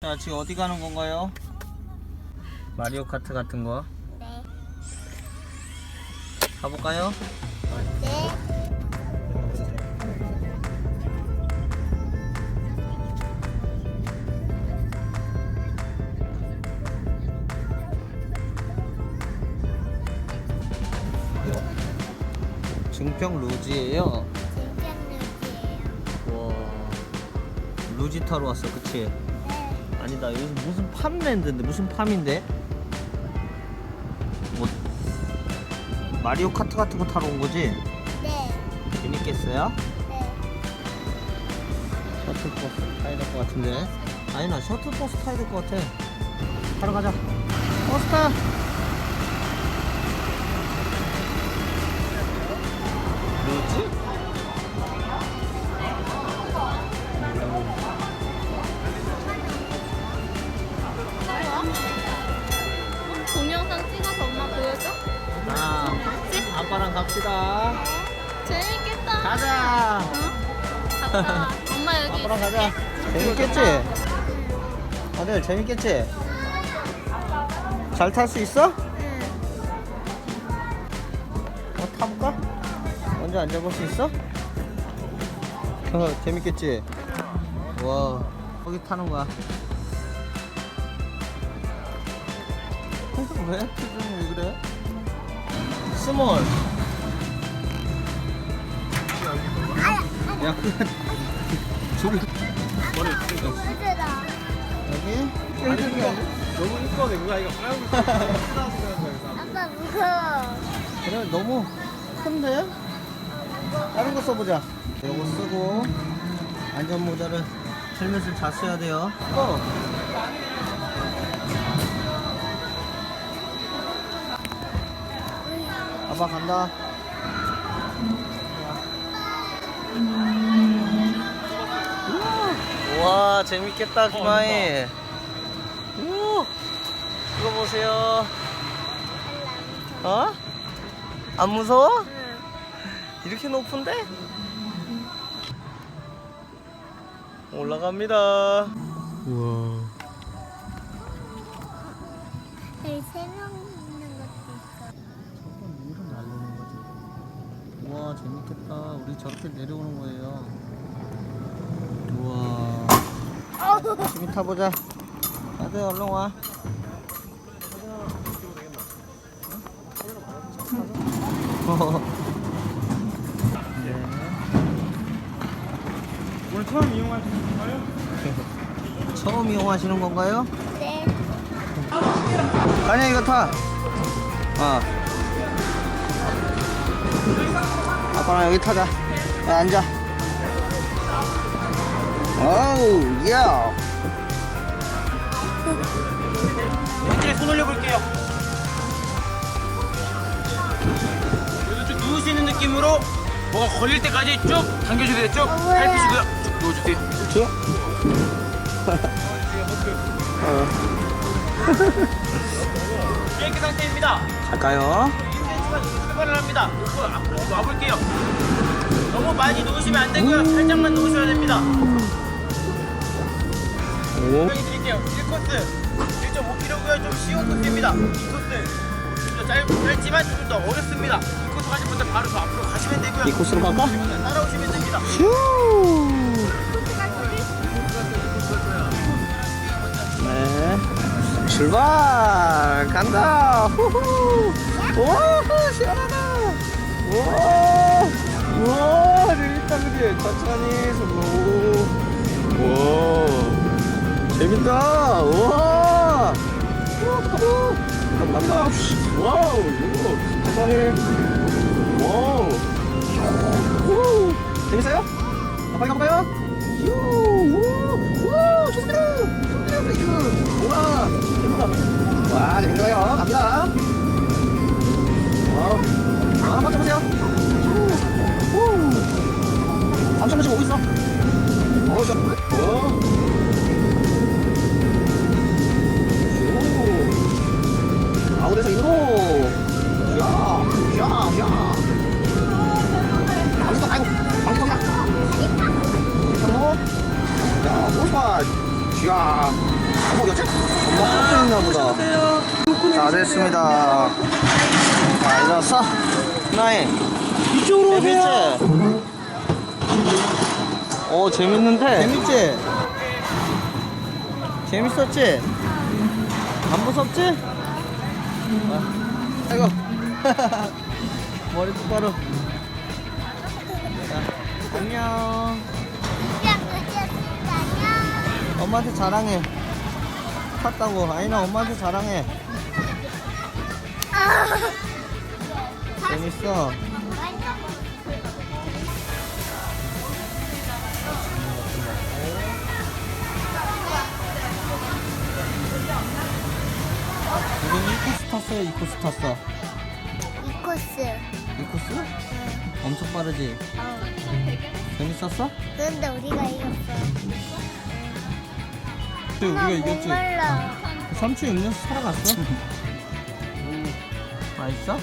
자, 지금 어디 가는 건가요? 마리오 카트 같은 거 네. 가볼까요? 네. 증평 루지예요. 진짜 와, 루지 타러 왔어, 그치? 네. 아니다, 여기 무슨 팜랜드인데 무슨 팜인데? 뭐 마리오 카트 같은 거 타러 온 거지? 네. 재밌겠어요? 네. 셔틀버스 타야 될 것 같은데? 아니나 셔틀버스 타야 될 것 같아. 타러 가자. 버스 타. 뭐지? 갑시다. 재밌겠다. 가자. 어? 갔다 와. 엄마 여기 아빠랑 가자. 재밌겠지? 아들 재밌겠지? 잘 탈 수 있어? 응. 어, 타볼까? 먼저 앉아볼 수 있어? 어, 재밌겠지? 와, 거기 타는 거야. 왜? 표정이 왜 그래? 스몰. 야, 그, 저기, 머리? 너무 이뻐네 그거 이거 아유 아빠 무서워. 너무 큰데? 다른 거 써보자. 이거 쓰고, 안전 모자를 헬멧을 잘 써야 돼요. 어. 아빠 간다. 와 재밌겠다 김아이. 우 이거 보세요. 어? 안 무서워? 이렇게 높은데? 올라갑니다. 우와. 여기 세명 있는 것도 있어. 우와 재밌겠다. 우리 저렇게 내려오는 거예요. 재미 타보자. 아들 얼른 와. 어. 네. 오늘 처음 이용하시는 거예요? 처음 이용하시는 건가요? 네. 아니야 이거 타. 어. 아빠랑 여기 타자. 야, 앉아. 어우, 야. 이렇게 손 올려볼게요. 쭉 누우시는 느낌으로 뭐가 걸릴 때까지 쭉 당겨주세요 쭉 밟히시고요. 쭉 누워주세요 줘? 어. 비행기 상태입니다. 갈까요? 1cm만 출발을 합니다. 놓고 앞으로 와볼게요. 너무 많이 누우시면 안 되고요. 살짝만 누우셔야 됩니다 오. 설명해 드릴게요 1코스 1.5km고요 좀 쉬운 코스입니다 2코스 좀 더 짧지만 좀 더 어렵습니다 2코스 가신 분들 바로 저 앞으로 가시면 되고요 이 코스로 갈까? 따라오시면 됩니다 휴. 네. 출발! 간다! 후후! 와, 시원하다! 우와! 우와, 재밌다, 그지? 천천히. 우와! 재밌다! 우와! 와우! 이거 천천히! 와우! 우! 재밌어요? 아, 빨리 가볼까요? 유! 우! 우! 좋습니다! 좋습니다! 유! 우와! 와, 재밌어요! 갑니다! 인으로! 야! 야! 야! 아무도 아이고 방귀 거기다 잠깐만 야 오스파 야 엄마 꼭 있나 보다. 자, 됐습니다. 자, 일어서. 나이. 이쪽으로 재밌지? 오, 재밌는데? 재밌지? 재밌었지? 안 무섭지? 아, 아이고. 머리 똑바로. 자, 안녕. 엄마한테 자랑해. 탔다고. 아니나 엄마한테 자랑해. 재밌어. 탔어요? 2코스 탔어? 이 코스. 2코스? 엄청 빠르지? 어. 재밌었어? 그런데 우리가 이겼어. 그래, 우리가 이겼지? 목말라. 삼촌 음료수 사러 갔어? 맛있어?